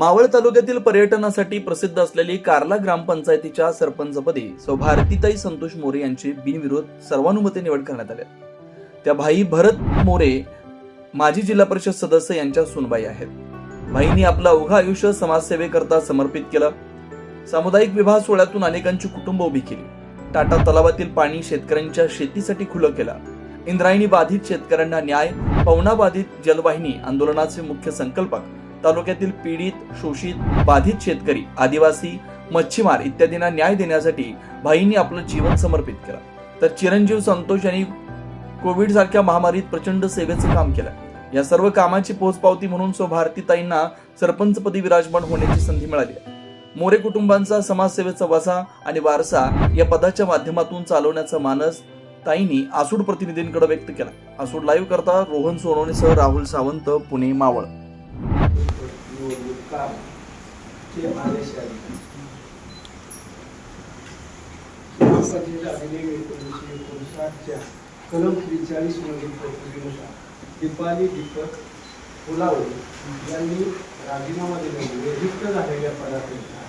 मावळ तालुक्यातील पर्यटनासाठी प्रसिद्ध असलेली कार्ला ग्रामपंचायतीच्या सरपंचपदी सौ भारतीताई संतोष मोरे यांची बिनविरोध सर्वानुमते निवड करण्यात आली. त्या भाई भरत मोरे माजी जिल्हा परिषद सदस्य यांच्या सुनबाई आहेत. भाईंनी आपलं अवघं आयुष्य समाजसेवेकरता समर्पित केलं. सामुदायिक विवाह सोहळ्यातून अनेकांची कुटुंब उभी केली. टाटा तलावातील पाणी शेतकऱ्यांच्या शेतीसाठी खुलं केलं. इंद्रायणी बाधित शेतकऱ्यांना न्याय पवना बाधित जलवाहिनी आंदोलनाचे मुख्य संकल्पक तालुक्यातील पीडित शोषित बाधित शेतकरी आदिवासी मच्छीमार इत्यादींना न्याय देण्यासाठी भाईंनी आपलं जीवन समर्पित केलं. तर चिरंजीव संतोष यांनी कोविड सारख्या महामारीत प्रचंड सेवेचं काम केलं. या सर्व कामाची पोचपावती म्हणून सो भारतीताईंना सरपंचपदी विराजमान होण्याची संधी मिळाली. मोरे कुटुंबांचा समाजसेवेचा वसा आणि वारसा या पदाच्या माध्यमातून चालवण्याचा मानस ताईंनी आसूड प्रतिनिधींकडे व्यक्त केला. आसूड लाईव्ह करता रोहन सोनवणेसह राहुल सावंत पुणे मावळ. निवडणूक चे आदेश आले ग्रामपंचायत अधिनियम एकोणीसशे एकोणसाठच्या कलम त्रेचाळीस मधील तरतुदीनुसार दीपाली दीपक फुलावळे यांनी राजीनामा दिल्यामुळे रिक्त झालेल्या पदाकरिता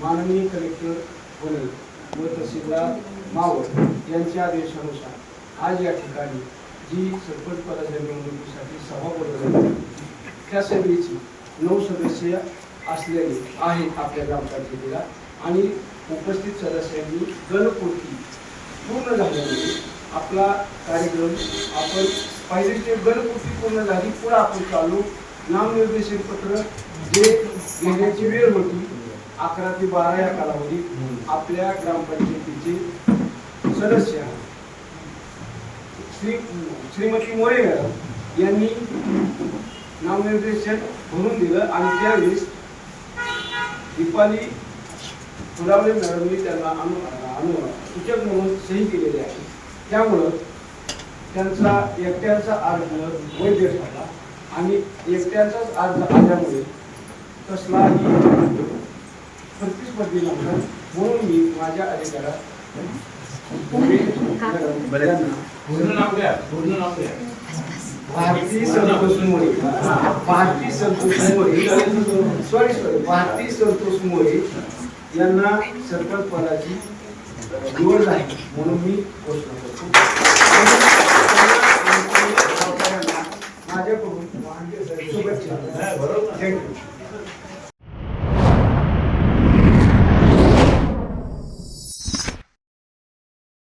माननीय कलेक्टर वनल व तहसीलदार मावळ यांच्या आदेशानुसार आज या ठिकाणी जी सरपंच पदाच्या निवडणुकीसाठी सभा बोलवली त्या सभेची नऊ सदस्य असलेले आहेत आपल्या ग्रामपंचायतीला आणि उपस्थित सदस्यांनी गणपूर्ती पूर्ण झाल्यामुळे आपला कार्यक्रम आपण पहिले ते गणपूर्ती पूर्ण झाली पुढे आपण चालू. नामनिर्देशन पत्र जे घेण्याची वेळ होती अकरा ते बारा या कालावधीत आपल्या ग्रामपंचायतीचे सदस्य श्री श्रीमती मोरे मॅडम यांनी नामनिर्देशन भरून दिलं आणि त्यावेळेस दीपाली फुलावळे मॅडमनी त्यांना अनु अनु सूचक म्हणून सही केलेली आहे. त्यामुळं त्यांचा एकट्याचा अर्ज वैध ठरला आणि एकट्याचाच अर्ज आल्यामुळे कसलाही प्रतिस्पर्धी नव्हता. म्हणून मी माझ्या अधिकारात पूर्ण नाव द्या पूर्ण नाव द्या. भारती संतोष मोरे भारती संतोष मोरे सॉरी सॉरी भारती संतोष मोरे यांना सरपंच पदाची निवड झाली म्हणून मी घोषणा करतो. माझ्याकडून शुभेच्छा थँक्यू